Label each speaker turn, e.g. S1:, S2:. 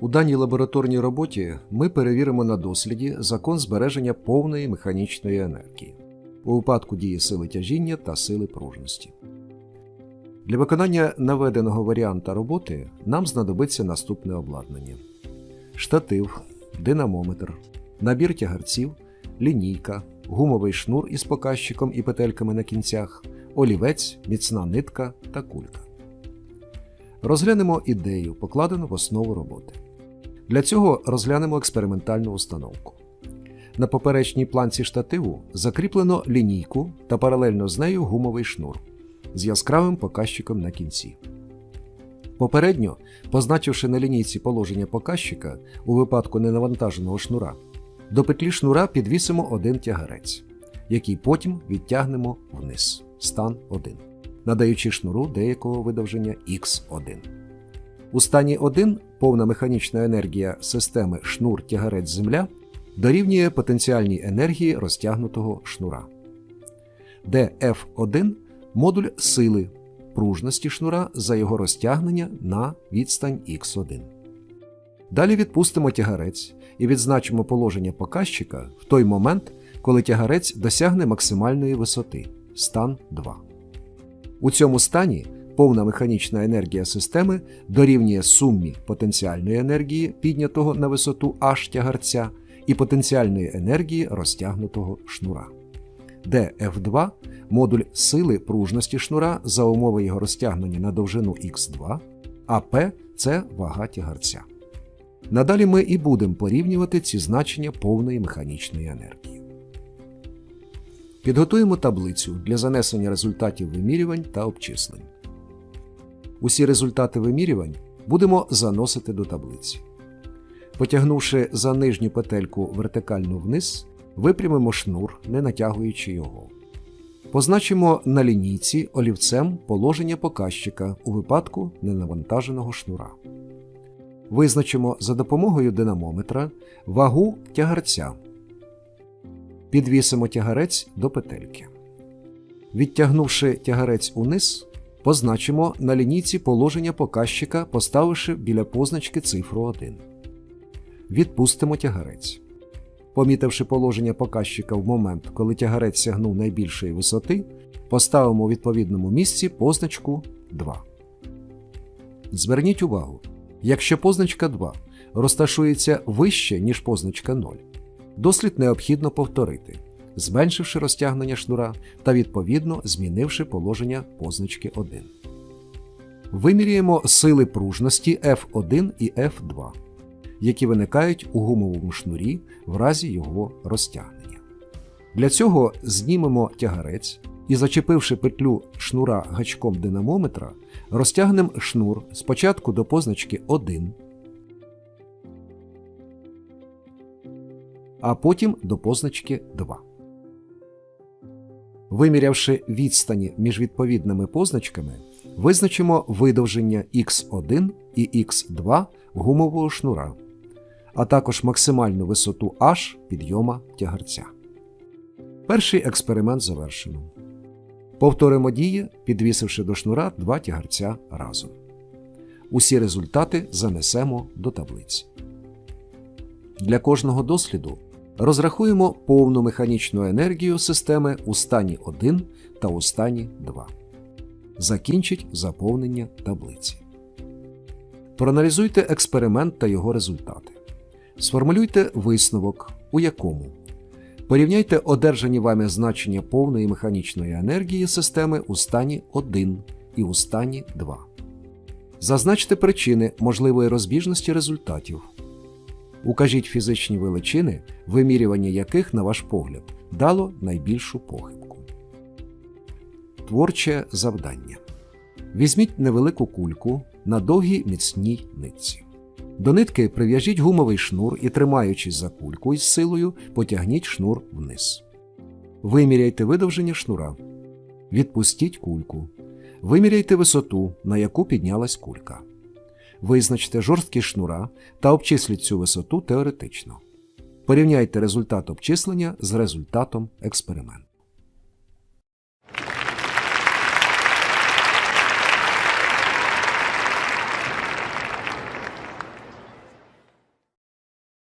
S1: У даній лабораторній роботі ми перевіримо на досліді закон збереження повної механічної енергії у випадку дії сили тяжіння та сили пружності. Для виконання наведеного варіанта роботи нам знадобиться наступне обладнання: штатив, динамометр, набір тягарців, лінійка, гумовий шнур із показчиком і петельками на кінцях, олівець, міцна нитка та кулька. Розглянемо ідею, покладену в основу роботи. Для цього розглянемо експериментальну установку. На поперечній планці штативу закріплено лінійку та паралельно з нею гумовий шнур з яскравим показчиком на кінці. Попередньо, позначивши на лінійці положення показчика у випадку ненавантаженого шнура, до петлі шнура підвісимо один тягарець, який потім відтягнемо вниз стан 1, надаючи шнуру деякого видовження Х1. У стані 1 повна механічна енергія системи шнур-тягарець-земля дорівнює потенціальній енергії розтягнутого шнура. де F1 модуль сили пружності шнура за його розтягнення на відстань Х1. Далі відпустимо тягарець і відзначимо положення показчика в той момент, коли тягарець досягне максимальної висоти стан 2. У цьому стані повна механічна енергія системи дорівнює сумі потенціальної енергії, піднятого на висоту H тягарця, і потенціальної енергії розтягнутого шнура. де F2 модуль сили пружності шнура за умови його розтягнення на довжину Х2, а P це вага тягарця. Надалі ми і будемо порівнювати ці значення повної механічної енергії. Підготуємо таблицю для занесення результатів вимірювань та обчислень. Усі результати вимірювань будемо заносити до таблиці. Потягнувши за нижню петельку вертикально вниз, випрямимо шнур, не натягуючи його. Позначимо на лінійці олівцем положення показчика у випадку ненавантаженого шнура. Визначимо за допомогою динамометра вагу тягарця. Підвісимо тягарець до петельки. Відтягнувши тягарець униз, позначимо на лінійці положення показчика, поставивши біля позначки цифру 1. Відпустимо тягарець. Помітивши положення показчика в момент, коли тягарець сягнув найбільшої висоти, поставимо у відповідному місці позначку 2. Зверніть увагу, якщо позначка 2 розташується вище, ніж позначка 0, дослід необхідно повторити, зменшивши розтягнення шнура та відповідно змінивши положення позначки 1. Вимірюємо сили пружності F1 і F2 які виникають у гумовому шнурі в разі його розтягнення. Для цього знімемо тягарець і, зачепивши петлю шнура гачком динамометра, розтягнемо шнур спочатку до позначки 1, а потім до позначки 2. Вимірявши відстані між відповідними позначками, визначимо видовження Х1 і Х2 гумового шнура, а також максимальну висоту H підйома тягарця. Перший експеримент завершено. Повторимо дії, підвісивши до шнура два тягарця разом. Усі результати занесемо до таблиці. Для кожного досліду розрахуємо повну механічну енергію системи у стані 1 та у стані 2. Закінчить заповнення таблиці. Проаналізуйте експеримент та його результати. Сформулюйте висновок, у якому порівняйте одержані вами значення повної механічної енергії системи у стані 1 і у стані 2. Зазначте причини можливої розбіжності результатів. Укажіть фізичні величини, вимірювання яких, на ваш погляд, дало найбільшу похибку. Творче завдання. Візьміть невелику кульку на довгій міцній нитці. До нитки прив'яжіть гумовий шнур і, тримаючись за кульку із силою, потягніть шнур вниз. Виміряйте видовження шнура. Відпустіть кульку. Виміряйте висоту, на яку піднялась кулька. Визначте жорсткість шнура та обчисліть цю висоту теоретично. Порівняйте результат обчислення з результатом експерименту.